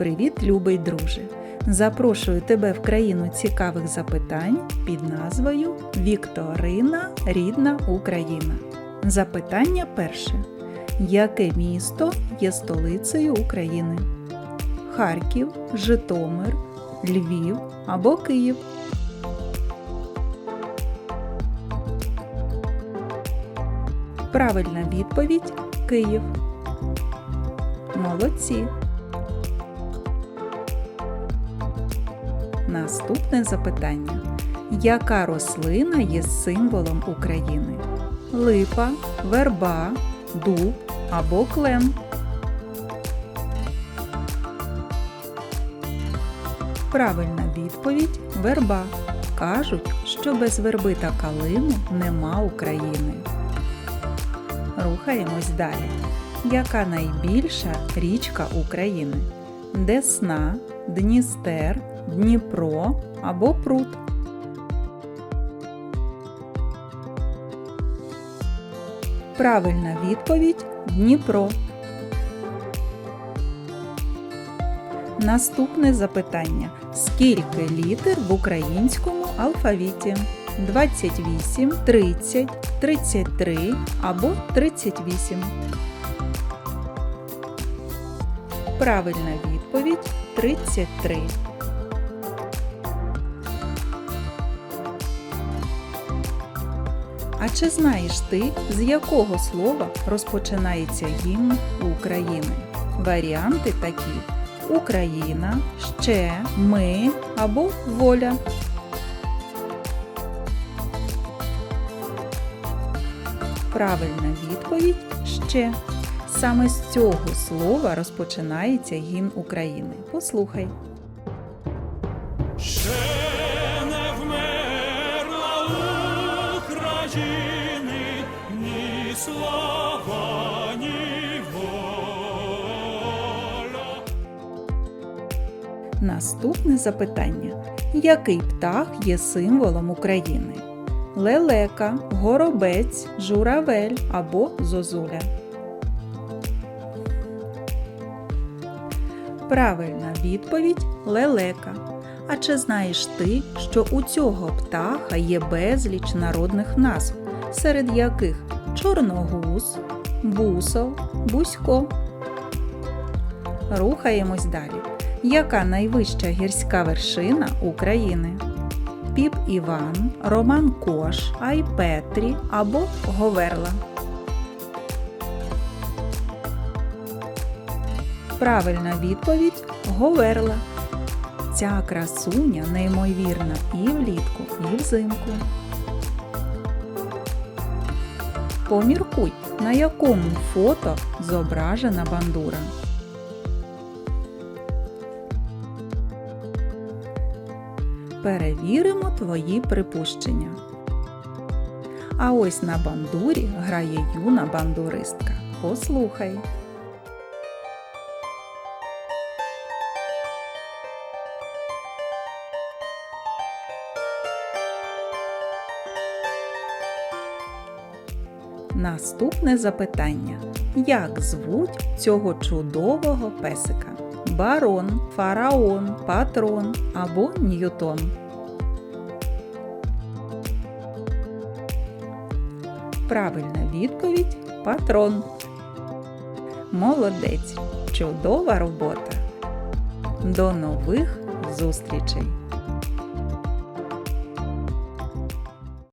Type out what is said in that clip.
Привіт, любий друже! Запрошую тебе в країну цікавих запитань під назвою Вікторина Рідна Україна. Запитання перше. Яке місто є столицею України? Харків, Житомир, Львів або Київ? Правильна відповідь Київ. Молодці. Наступне запитання. Яка рослина є символом України? Липа, верба, дуб або клен? Правильна відповідь верба. Кажуть, що без верби та калину нема України. Рухаємось далі. Яка найбільша річка України? Десна, Дністер, Дніпро або Прут? Правильна відповідь Дніпро. Наступне запитання. Скільки літер в українському алфавіті? 28, 30, 33 або 38? Правильна відповідь 33. А чи знаєш ти, з якого слова розпочинається гімн України? Варіанти такі: Україна, ще, ми або воля. Правильна відповідь ще. Саме з цього слова розпочинається гімн України. Послухай. Ще не вмерла України ні слава, ні воля. Наступне запитання. Який птах є символом України? Лелека, горобець, журавель або зозуля? Правильна відповідь лелека. А чи знаєш ти, що у цього птаха є безліч народних назв, серед яких чорногуз, бусол, бузько? Рухаємось далі. Яка найвища гірська вершина України? Піп Іван, Роман Кош, Айпетрі або Говерла? Правильна відповідь Говерла. Ця красуня неймовірна і влітку, і взимку. Поміркуй, на якому фото зображена бандура. Перевіримо твої припущення. А ось на бандурі грає юна бандуристка. Послухай. Наступне запитання. Як звуть цього чудового песика? Барон, фараон, патрон або Ньютон? Правильна відповідь патрон. Молодець. Чудова робота. До нових зустрічей!